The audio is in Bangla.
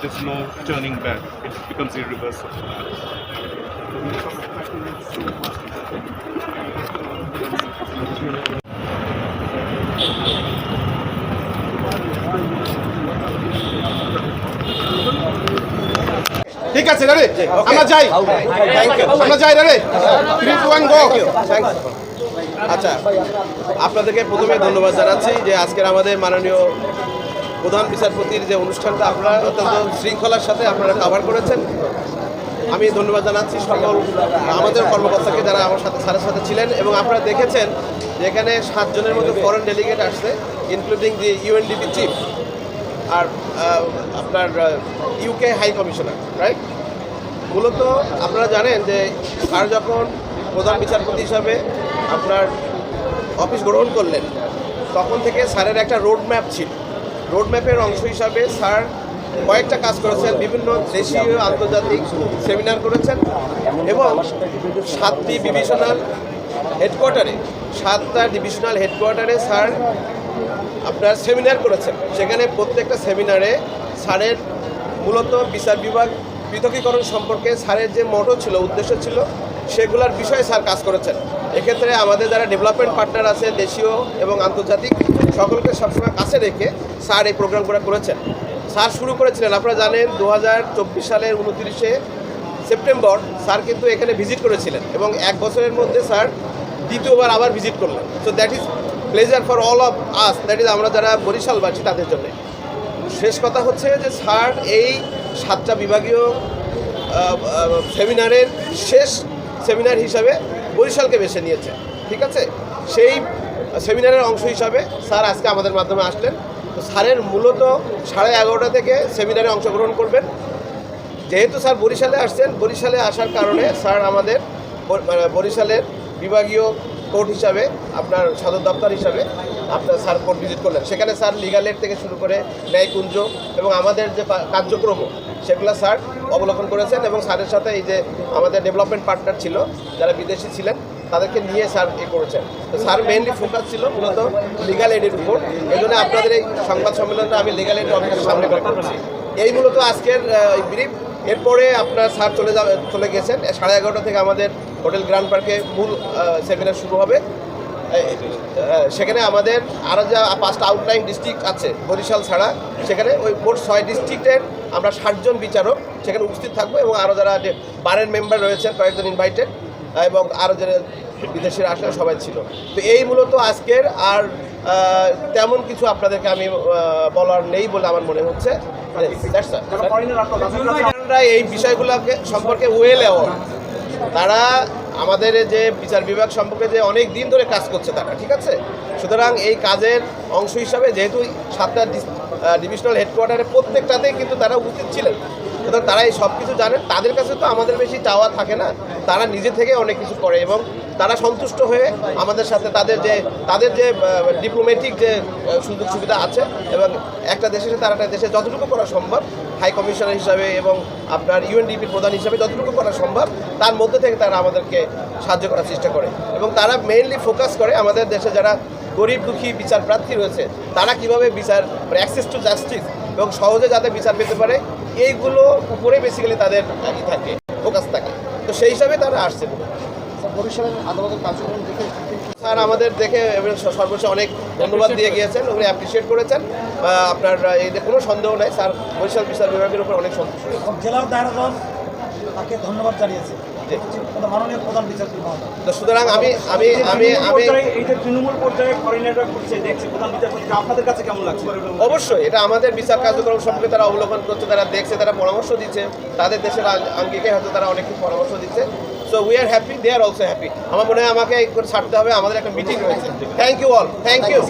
there's no turning back. It becomes irreversible. ঠিক আছে রে আমরা যাই। আমরা যাই রে থ্রি টু ওয়ান গো আচ্ছা আপনাদেরকে প্রথমে ধন্যবাদ জানাচ্ছি যে আজকের আমাদের মাননীয় প্রধান বিচারপতির যে অনুষ্ঠানটা আপনারা অত্যন্ত শৃঙ্খলার সাথে আপনারা কভার করেছেন। আমি ধন্যবাদ জানাচ্ছি সকল আমাদের কর্মকর্তাকে যারা আমার সাথে স্যারের সাথে ছিলেন এবং আপনারা দেখেছেন যে এখানে সাতজনের মধ্যে ফরেন ডেলিগেট আসছে ইনক্লুডিং দি ইউএনডিপি চিফ আর আপনার ইউকে হাই কমিশনার রাইট মূলত আপনারা জানেন যে স্যার যখন প্রধান বিচারপতি হিসাবে আপনার অফিস গ্রহণ করলেন, তখন থেকে স্যারের একটা রোড ম্যাপ ছিল। রোড ম্যাপের অংশ হিসাবে স্যার কয়েকটা কাজ করেছেন, বিভিন্ন দেশীয় আন্তর্জাতিক সেমিনার করেছেন এবং সাতটি ডিভিশনাল হেডকোয়ার্টারে সাতটা ডিভিশনাল হেডকোয়ার্টারে স্যার আপনার সেমিনার করেছেন। সেখানে প্রত্যেকটা সেমিনারে স্যারের মূলত বিচার বিভাগ পৃথকীকরণ সম্পর্কে স্যারের যে মোটো ছিল, উদ্দেশ্য ছিল, সেগুলোর বিষয়ে স্যার কাজ করেছেন। এক্ষেত্রে আমাদের যারা ডেভেলপমেন্ট পার্টনার আছে দেশীয় এবং আন্তর্জাতিক, সকলকে সবসময় কাছে রেখে স্যার এই প্রোগ্রামগুলো করেছেন। স্যার শুরু করেছিলেন, আপনারা জানেন দু হাজার চব্বিশ সালের উনত্রিশে সেপ্টেম্বর স্যার কিন্তু এখানে ভিজিট করেছিলেন এবং এক বছরের মধ্যে স্যার দ্বিতীয়বার আবার ভিজিট করলেন। So that is pleasure for all of us that is আমরা যারা বরিশালবাসী তাদের জন্য। শেষ কথা হচ্ছে যে স্যার এই সাতটা বিভাগীয় সেমিনারের শেষ সেমিনার হিসাবে বরিশালকে বেছে নিয়েছে, ঠিক আছে? সেই সেমিনারের অংশ হিসাবে স্যার আজকে আমাদের মাধ্যমে আসলেন। তো স্যারের মূলত সাড়ে এগারোটা থেকে সেমিনারে অংশগ্রহণ করবেন। যেহেতু স্যার বরিশালে আসছেন, বরিশালে আসার কারণে স্যার আমাদের মানে বরিশালের বিভাগীয় কোর্ট হিসাবে, আপনার সদর দপ্তর হিসাবে আপনার স্যার কোর্ট ভিজিট করলেন। সেখানে স্যার লিগালের থেকে শুরু করে ন্যায়কুঞ্জ এবং আমাদের যে কার্যক্রম সেগুলো স্যার অবলোকন করেছেন এবং স্যারের সাথে এই যে আমাদের ডেভেলপমেন্ট পার্টনার ছিল, যারা বিদেশি ছিলেন, তাদেরকে নিয়ে স্যার এ করেছেন। তো স্যার মেইনলি ফোকাস ছিল মূলত লিগাল এডের উপর। এই জন্য আপনাদের এই সংবাদ সম্মেলনটা আমি লিগাল এড অফিসের সামনে করে করছি। এই মূলত আজকের ব্রিফ এরপরে আপনার স্যার চলে যাবে, চলে গেছেন। সাড়ে এগারোটা থেকে আমাদের হোটেল গ্র্যান্ড পার্কে মূল সেমিনার শুরু হবে। সেখানে আমাদের আরও যা পাঁচটা আউটলাইন ডিস্ট্রিক্ট আছে, বরিশাল ছাড়া, সেখানে ওই মোট ছয় ডিস্ট্রিক্টের আমরা ষাটজন বিচারক সেখানে উপস্থিত থাকব এবং আরও যারা যে বারের মেম্বার রয়েছেন কয়েকজন ইনভাইটেড এবং আরও যারা বিদেশিরা আসলে সবাই ছিল। তো এই মূলত আজকের আর তেমন কিছু আপনাদেরকে আমি বলার নেই বলে আমার মনে হচ্ছে। all. এই বিষয়গুলোকে সম্পর্কে ওয়েল অ্যাওয়ার তারা আমাদের যে বিচার বিভাগ সম্পর্কে যে অনেক দিন ধরে কাজ করছে তারা ঠিক আছে? সুতরাং এই কাজের অংশ হিসাবে যেহেতু সাতটা ডিভিশনাল হেডকোয়ার্টারে প্রত্যেকটাতেই কিন্তু তারা উপস্থিত ছিলেন। সুতরাং তারা এই সব কিছু জানেন। তাদের কাছে তো আমাদের বেশি চাওয়া থাকে না। তারা নিজে থেকে অনেক কিছু করে এবং তারা সন্তুষ্ট হয়ে আমাদের সাথে তাদের যে তাদের যে ডিপ্লোম্যাটিক যে সুযোগ সুবিধা আছে এবং একটা দেশের সাথে আরেকটা দেশে যতটুকু করা সম্ভব হাই কমিশনার হিসাবে এবং আপনার ইউএনডিপির প্রধান হিসাবে যতটুকু করা সম্ভব, তার মধ্যে থেকে তারা আমাদেরকে সাহায্য করার চেষ্টা করে। এবং তারা মেইনলি ফোকাস করে আমাদের দেশে যারা গরিব দুঃখী বিচার প্রার্থী রয়েছে তারা কীভাবে বিচার অ্যাক্সেস টু জাস্টিস এবং সহজে যাতে বিচার পেতে পারে এইগুলো উপরে বেসিক্যালি তাদের ই থাকে ফোকাস থাকে। তো সেই হিসাবে তারা আসছে। স্যার আমাদের দেখে সর্বশেষ অনেক ধন্যবাদ দিয়ে গিয়েছেন উনি অ্যাপ্রিসিয়েট করেছেন আপনার এতে কোনো সন্দেহ নাই স্যার বরিশাল বিচার বিভাগের উপর অনেক সন্তুষ্ট দায়রাজন তাকে ধন্যবাদ জানিয়েছে। সুতরাং আমি আমি আমি আমি তৃণমূল পর্যায়ে ফরেনাররা প্রধান বিচারপতি আপনাদের কাছে কেমন লাগছে? অবশ্যই এটা আমাদের বিচার কার্যক্রম সম্পর্কে তারা অবলোকন করছে তারা দেখছে তারা পরামর্শ দিচ্ছে। তাদের দেশের আঙ্গিকে হয়তো তারা অনেক পরামর্শ দিচ্ছে। So we are happy they are also happy আমার মনে হয় আমাকে ছাড়তে হবে আমাদের একটা মিটিং রয়েছে। Thank you all thank you